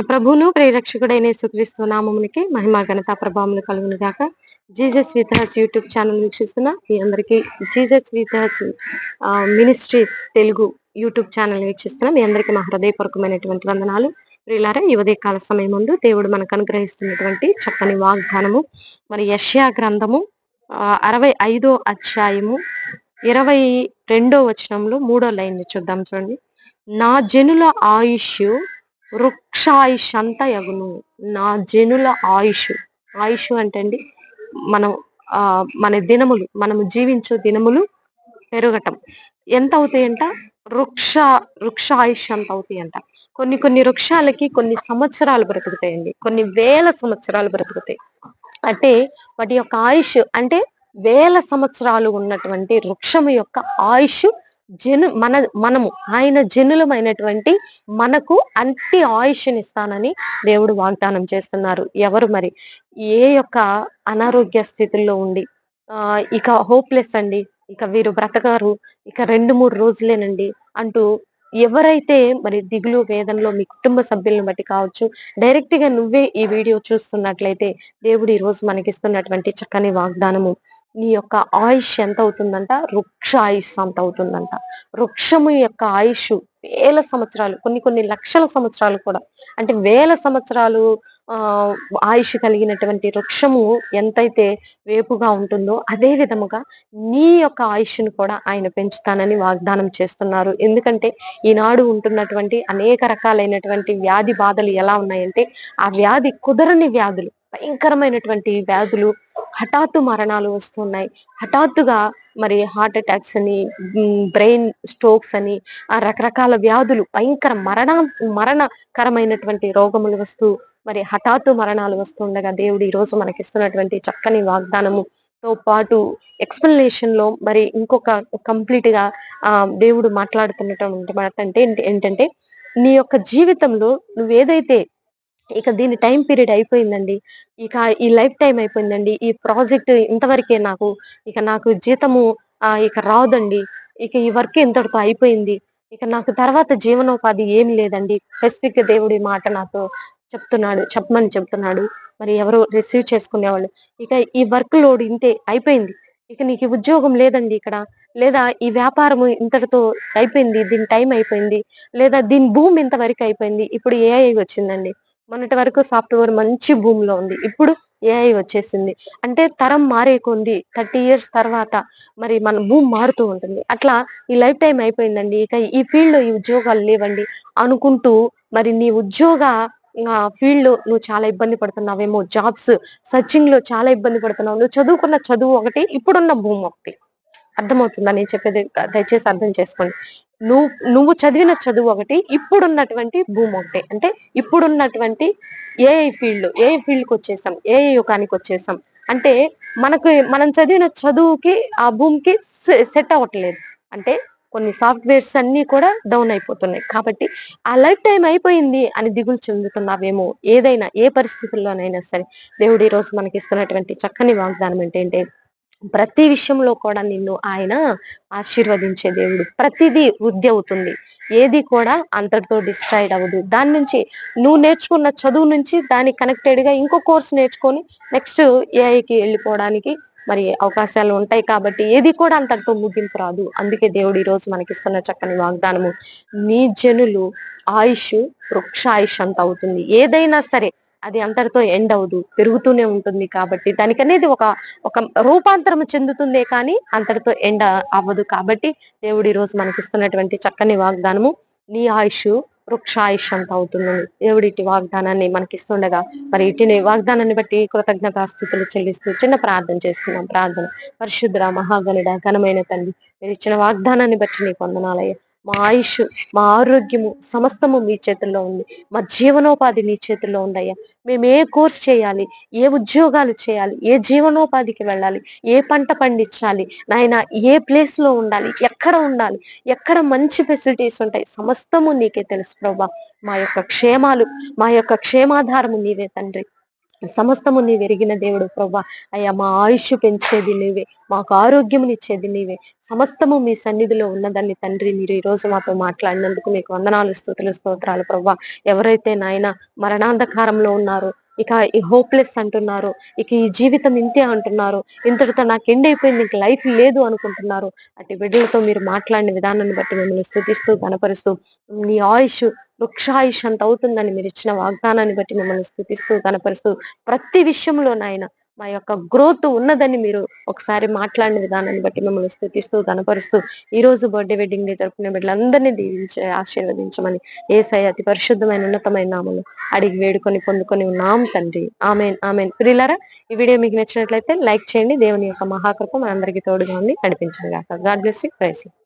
మన ప్రభువును ప్రేరక్షకుడైన సుక్రీస్తు నామమునికి మహిమా ఘనత ప్రభావములు కలుగును గాక Jesus with us YouTube channel వీక్షిస్తున్న మీ అందరికీ Jesus with us ministries Telugu YouTube channel వీక్షిస్తున్న మీ అందరికీ మా హృదయపూర్వకమైనటువంటి వందనాలు. ప్రియులారా ఈ కాల సమయం ముందు దేవుడు మనకు అనుగ్రహిస్తున్నటువంటి చక్కని వాగ్దానము మరి యష్యా గ్రంథము అరవై ఐదో అధ్యాయము ఇరవై రెండో వచనంలో మూడో లైన్ చూద్దాం చూడండి. నా జనుల ఆయుష్ వృక్షాయుష్ అంతా యగును నా జనుల ఆయుష్. ఆయుష్ అంటే అండి మనం మన దినములు మనము జీవించే దినములు పెరగటం. ఎంత అవుతాయంట వృక్ష వృక్షాయుష్ అంత అవుతాయంట కొన్ని కొన్ని వృక్షాలకి కొన్ని సంవత్సరాలు బ్రతుకుతాయండి. కొన్ని వేల సంవత్సరాలు బ్రతుకుతాయి. అంటే వాటి యొక్క ఆయుష్ అంటే వేల సంవత్సరాలు ఉన్నటువంటి వృక్షము యొక్క ఆయుష్ జను మన మనము ఆయన జనులమైనటువంటి మనకు అంటి ఆయుష్నిస్తానని దేవుడు వాగ్దానం చేస్తున్నారు. ఎవరు మరి? ఏ యొక్క అనారోగ్య స్థితుల్లో ఉండి ఆ ఇక హోప్లెస్ అండి ఇక వీరు బ్రతకారు ఇక రెండు మూడు రోజులేనండి అంటూ ఎవరైతే మరి దిగులు వేదనలో మీ కుటుంబ సభ్యులను బట్టి కావచ్చు డైరెక్ట్గా నువ్వే ఈ వీడియో చూస్తున్నట్లయితే దేవుడు ఈ రోజు మనకిస్తున్నటువంటి చక్కని వాగ్దానము. నీ యొక్క ఆయుష్ ఎంత అవుతుందంట వృక్ష ఆయుష్ అంత అవుతుందంట వృక్షము యొక్క ఆయుష్ వేల సంవత్సరాలు కొన్ని కొన్ని లక్షల సంవత్సరాలు కూడా. అంటే వేల సంవత్సరాలు ఆ ఆయుష్ కలిగినటువంటి వృక్షము ఎంతైతే వేపుగా ఉంటుందో అదే విధముగా నీ యొక్క ఆయుష్ను కూడా ఆయన పెంచుతానని వాగ్దానం చేస్తున్నారు. ఎందుకంటే ఈనాడు ఉంటున్నటువంటి అనేక రకాలైనటువంటి వ్యాధి బాధలు ఎలా ఉన్నాయంటే ఆ వ్యాధి కుదరని వ్యాధులు. భయంకరమైనటువంటి వ్యాధులు హఠాత్తు మరణాలు వస్తున్నాయి. హఠాత్తుగా మరి హార్ట్ అటాక్స్ అని బ్రెయిన్ స్ట్రోక్స్ అని ఆ రకరకాల వ్యాధులు భయంకర మరణ మరణకరమైనటువంటి రోగములు వస్తూ మరి హఠాత్తు మరణాలు వస్తుండగా దేవుడు ఈ రోజు మనకిస్తున్నటువంటి చక్కని వాగ్దానము తో పాటు ఎక్స్ప్లెనేషన్లో మరి ఇంకొక కంప్లీట్గా ఆ దేవుడు మాట్లాడుతున్నటువంటి మాట అంటే ఏంటంటే నీ యొక్క జీవితంలో నువ్వు ఏదైతే ఇక దీని టైం పీరియడ్ అయిపోయిందండి. ఇక ఈ లైఫ్ టైం అయిపోయిందండి. ఈ ప్రాజెక్ట్ ఇంతవరకే నాకు ఇక నాకు జీతము ఇక రాదండి. ఇక ఈ వర్క్ ఇంతటితో అయిపోయింది. ఇక నాకు తర్వాత జీవనోపాధి ఏం లేదండి. స్పెసిఫిక్ దేవుడి మాట నాతో చెప్తున్నాడు చెప్పమని చెప్తున్నాడు. మరి ఎవరు రిసీవ్ చేసుకునేవాళ్ళు? ఇక ఈ వర్క్ లోడ్ ఇంతే అయిపోయింది. ఇక నీకు ఉద్యోగం లేదండి ఇక్కడ. లేదా ఈ వ్యాపారం ఇంతటితో అయిపోయింది దీని టైం అయిపోయింది. లేదా దీని భూమి ఇంతవరకు అయిపోయింది. ఇప్పుడు ఏఐ వచ్చిందండి. మొన్నటి వరకు సాఫ్ట్వేర్ మంచి భూమిలో ఉంది. ఇప్పుడు ఏఐ వచ్చేసింది. అంటే తరం మారే కొంది థర్టీ ఇయర్స్ తర్వాత మరి మన భూమి మారుతూ ఉంటుంది. అట్లా ఈ లైఫ్ టైం అయిపోయిందండి. ఇక ఈ ఫీల్డ్లో ఈ ఉద్యోగాలు లేవండి అనుకుంటూ మరి నీ ఉద్యోగ ఫీల్డ్లో నువ్వు చాలా ఇబ్బంది పడుతున్నావేమో జాబ్స్ సర్చింగ్లో చాలా ఇబ్బంది పడుతున్నావు నువ్వు చదువుకున్న చదువు ఒకటి ఇప్పుడున్న భూమి ఒకటి. అర్థమవుతుందా? నేను చెప్పేది దయచేసి అర్థం చేసుకోండి. నువ్వు నువ్వు చదివిన చదువు ఒకటి ఇప్పుడున్నటువంటి భూమి ఒకటి. అంటే ఇప్పుడున్నటువంటి ఏఐ ఫీల్డ్ ఏఐ ఫీల్డ్కి వచ్చేసాం ఏఐ యుగానికి వచ్చేసాం. అంటే మనకు మనం చదివిన చదువుకి ఆ భూమికి సెట్ అవ్వట్లేదు. అంటే కొన్ని సాఫ్ట్వేర్స్ అన్ని కూడా డౌన్ అయిపోతున్నాయి. కాబట్టి ఆ లైఫ్ టైం అయిపోయింది అని దిగులు చెందుతున్నావేమో ఏదైనా ఏ పరిస్థితుల్లోనైనా సరే. దేవుడు ఈ రోజు మనకి ఇస్తున్నటువంటి చక్కని వాగ్దానం ఏంటంటే ప్రతి విషయంలో కూడా నిన్ను ఆయన ఆశీర్వదించే దేవుడు. ప్రతిదీ వృద్ధి అవుతుంది ఏది కూడా అంతటితో డిస్ట్రాయిడ్ అవ్వదు. దాని నుంచి నువ్వు నేర్చుకున్న చదువు నుంచి దానికి కనెక్టెడ్గా ఇంకో కోర్స్ నేర్చుకొని నెక్స్ట్ ఏఐకి వెళ్ళిపోవడానికి మరి అవకాశాలు ఉంటాయి కాబట్టి ఏది కూడా అంతటితో ముగింపు రాదు. అందుకే దేవుడు ఈరోజు రోజు మనకిస్తున్న చక్కని వాగ్దానము నీ జనులు ఆయుష్ వృక్ష ఆయుష్ అంత అవుతుంది. ఏదైనా సరే అది అంతటితో ఎండ్ అవ్వదు పెరుగుతూనే ఉంటుంది కాబట్టి దానికి అనేది ఒక ఒక రూపాంతరం చెందుతుందే కానీ అంతటితో ఎండ్ అవ్వదు కాబట్టి దేవుడు ఈ రోజు మనకిస్తున్నటువంటి చక్కని వాగ్దానము నీ ఆయుష్ వృక్షాయుష్ అంత అవుతుందని దేవుడి ఇటు వాగ్దానాన్ని మనకిస్తుండగా మరి ఇటుని వాగ్దానాన్ని బట్టి కృతజ్ఞతాస్థుతులు చెల్లిస్తూ చిన్న ప్రార్థన చేసుకున్నాం ప్రార్థన. పరిశుద్ర మహాగణుడ ఘనమైన తండ్రి మీరు ఇచ్చిన వాగ్దానాన్ని బట్టి నీకు వందనాలయ్య. మా ఆయుష్ మా ఆరోగ్యము సమస్తము మీ చేతుల్లో ఉంది. మా జీవనోపాధి నీ చేతుల్లో ఉందయ్యా. మేము ఏ కోర్స్ చేయాలి ఏ ఉద్యోగాలు చేయాలి ఏ జీవనోపాధికి వెళ్ళాలి ఏ పంట పండించాలి నాయన ఏ ప్లేస్లో ఉండాలి ఎక్కడ ఉండాలి ఎక్కడ మంచి ఫెసిలిటీస్ ఉంటాయి సమస్తము నీకే తెలుసు ప్రభా. మా యొక్క క్షేమాలు మా యొక్క క్షేమాధారము నీవే తండ్రి. సమస్తము నీవు ఎరిగిన దేవుడు ప్రభా. అయ్యా మా ఆయుష్ పెంచేది నీవే మాకు ఆరోగ్యం ఇచ్చేది నీవే. సమస్తము మీ సన్నిధిలో ఉన్నదాన్ని తండ్రి మీరు ఈ రోజు మాతో మాట్లాడినందుకు మీకు వందనాలు స్థుతులు స్తోత్రాలు ప్రభా. ఎవరైతే నాయన మరణాంధకారంలో ఉన్నారో ఇక ఈ హోప్లెస్ అంటున్నారు ఇక ఈ జీవితం ఇంతే అంటున్నారు ఇంతటితో నాకు ఎండ్ అయిపోయింది ఇంక లైఫ్ లేదు అనుకుంటున్నారు అటు బిడ్డలతో మీరు మాట్లాడిన విధానాన్ని బట్టి మిమ్మల్ని స్థుతిస్తూ కనపరుస్తూ నీ ఆయుష్ వృక్షాయుష్ అంత అవుతుందని మీరు ఇచ్చిన వాగ్దానాన్ని బట్టి మిమ్మల్ని స్థుతిస్తూ కనపరుస్తూ ప్రతి విషయంలో నాయన మా యొక్క గ్రోత్ ఉన్నదని మీరు ఒకసారి మాట్లాడిన విధానాన్ని బట్టి మిమ్మల్ని స్థుతిస్తూ కనపరుస్తూ ఈ రోజు బర్త్డే వెడ్డింగ్ డే జరుపుకునే బిడ్డలందరినీ దీవించి ఆశీర్వదించమని ఏసై అతి పరిశుద్ధమైన ఉన్నతమైన నామను అడిగి వేడుకొని పొందుకొని ఉన్నాం తండ్రి. Amen amen. ప్రియులారా ఈ వీడియో మీకు నచ్చినట్లయితే లైక్ చేయండి దేవుని యొక్క మహాకృప మనందరికీ తోడుగా ఉంది నడిపించండి గాడ్ బ్లెస్ యూ. ప్రైసింగ్